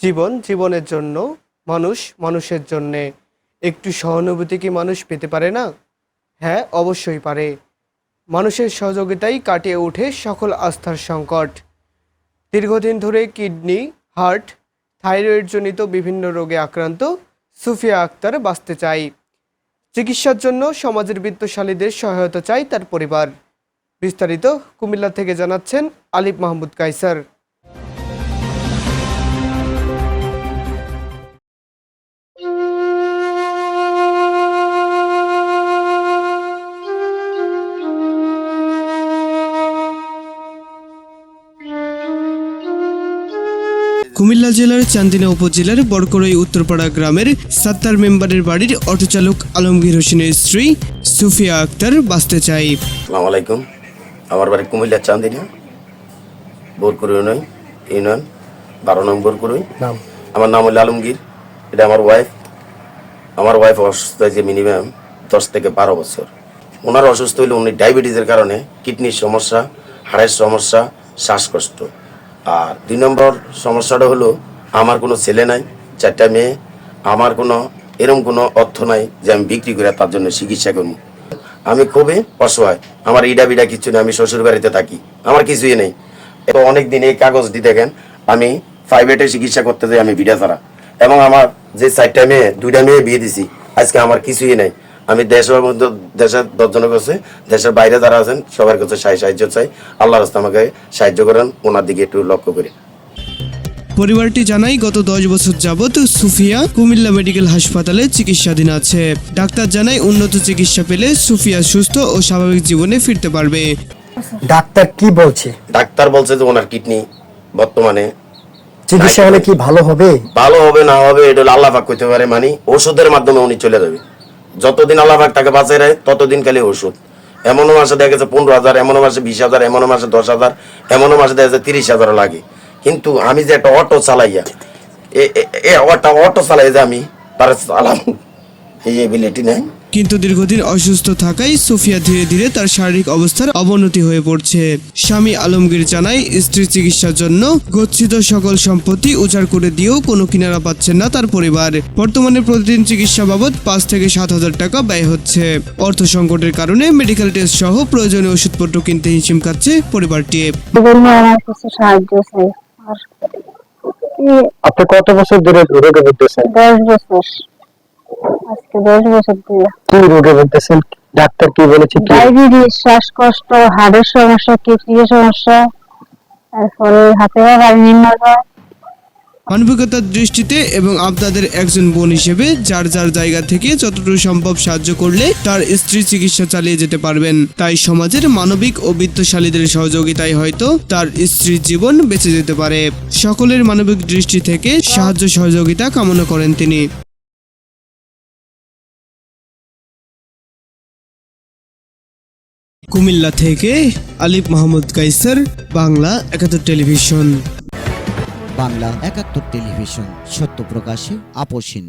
জীবন, জীবনের জন্য মানুষ, মানুষের জন্যে একটু সহানুভূতি কি মানুষ পেতে পারে না? হ্যাঁ অবশ্যই পারে। মানুষের সহযোগিতাই কাটিয়ে ওঠে সকল আস্থার সংকট। দীর্ঘদিন ধরে কিডনি, হার্ট, থাইরয়েডজনিত বিভিন্ন রোগে আক্রান্ত সুফিয়া আক্তার বাঁচতে চাই চিকিৎসার জন্য সমাজের বিত্তশালীদের সহায়তা চাই তার পরিবার। বিস্তারিত কুমিল্লা থেকে জানাচ্ছেন আলিফ মাহমুদ কাইসার কুমিল্লা জেলার চান্দিনা উপজেলার বরকরই উত্তরপাড়া গ্রামের সাত্তার মেম্বারের বাড়ির অটোচালক আলমগীর হোসেনের স্ত্রী সুফিয়া আক্তার বাঁচতে চাই আসসালামু আলাইকুম। আমার বাড়ি কুমিল্লা চান্দিনা বোরকুর ইউনিয়ন ইউনিয়ন বারো নম্বর কুরুই নাম? আমার নাম হলো আলমগীর। এটা আমার ওয়াইফ আমার ওয়াইফ অসুস্থ হয়েছে মিনিমাম দশ থেকে বারো বছর। ওনার অসুস্থ হইলে উনি ডায়াবেটিসের কারণে কিডনির সমস্যা হাড়ের সমস্যা শ্বাসকষ্ট। আর দুই নম্বর সমস্যাটা হলো, আমার কোনো ছেলে নাই, চারটা মেয়ে, আমার কোনো এরকম কোনো অর্থ নাই যে আমি বিক্রি করে তার জন্য চিকিৎসা করব। আমি খুবই অসহায়, আমার ইডা বিডা কিছু নেই, আমি শ্বশুর বাড়িতে থাকি, আমার কিছুই নেই। তো অনেকদিন এই কাগজটি দেখেন, আমি প্রাইভেটে চিকিৎসা করতে যাই, আমি বিডা ছাড়া। এবং আমার যে চারটা মেয়ে, দুইটা মেয়ে বিয়ে দিছি, আজকে আমার কিছুই নেই। আমি দেশের মধ্যে দেশের দশজনের কাছে দেশের বাইরে যারা আছেন সবার কাছে সাহায্য সাহায্য চাই। আল্লাহ রাস্তা আমাকে সাহায্য করেন ওনার দিকে একটু লক্ষ্য করি। পরিবারটি জানাই গত দশ বছর যাবৎ সুফিয়া কুমিল্লা মেডিকেল হাসপাতালে চিকিৎসাধীন আছে। ডাক্তার জানাই উন্নত চিকিৎসা পেলে সুফিয়া সুস্থ ও স্বাভাবিক জীবনে ফিরতে পারবে। ডাক্তার কি বলছে? ডাক্তার বলছে যে ওনার কিডনি বর্তমানে চিকিৎসা হলে কি ভালো হবে? ভালো হবে না হবে এটা হলো আল্লাহ পাক করতে পারে মানে ওষুধের মাধ্যমে উনি চলে যাবে। যতদিন আল্লাহ পাক তাকে বাঁচিয়ে রাখে, ততদিন খালি ওষুধ। এমনও মাসে দেখা গেছে পনেরো হাজার, এমনও মাসে বিশ হাজার, এমনও মাসে দশ হাজার, এমনও মাসে দেখা যাচ্ছে তিরিশ হাজার লাগে। কিন্তু আমি যে একটা অটো চালাইয়া, এ অটো অটো চালাই যে আমি, তার চালাম এই এবিলিটি নেই। কিন্তু দীর্ঘদিন অসুস্থ থাকায় সুফিয়া ধীরে ধীরে তার শারীরিক অবস্থার অবনতি হয়ে পড়ছে। স্বামী আলমগীর জানায় স্ত্রীর চিকিৎসার জন্য গচ্ছিত সকল সম্পত্তি উজাড় করে দিয়েও কোনো কিনারা পাচ্ছেন না তার পরিবার। বর্তমানে প্রতিদিন চিকিৎসা বাবদ পাঁচ থেকে সাত হাজার টাকা ব্যয় হচ্ছে। অর্থ সংকটের কারণে মেডিকেল টেস্ট সহ প্রয়োজনীয় ওষুধপত্র কিনতে হিমশিম খাচ্ছে পরিবারটি। বিভিন্ন আমার কাছে সাহায্য চাই আর এই আপনি কত বছর ধরে রোগে ভুগতেছেন দশ বছর। আজকে দশ বছর দিয়ে কি রোগে ভুগতেছেন? ডাক্তার কি বলেছে? ডায়াবেটিস শ্বাসকষ্ট হাড়ের সমস্যা কিডনির সমস্যা তারপরে হাতে মানবিকতার দৃষ্টিতে এবং আপনাদের একজন বোন হিসেবে যার যার জায়গা থেকে যতটুকু সম্ভব সাহায্য করলে তার স্ত্রী চিকিৎসা চালিয়ে যেতে পারবেন। তাই সমাজের মানবিক ও বিত্তশালীদের সহযোগিতায় হয়তো তার স্ত্রীর জীবন বেঁচে যেতে পারে। সকলের মানবিক দৃষ্টি থেকে সাহায্য সহযোগিতা কামনা করেন তিনি। কুমিল্লা থেকে আলিফ মাহমুদ কাইসার বাংলা একাত্তর টেলিভিশন। বাংলা একাত্তর টেলিভিশন সত্য প্রকাশে আপোষহীন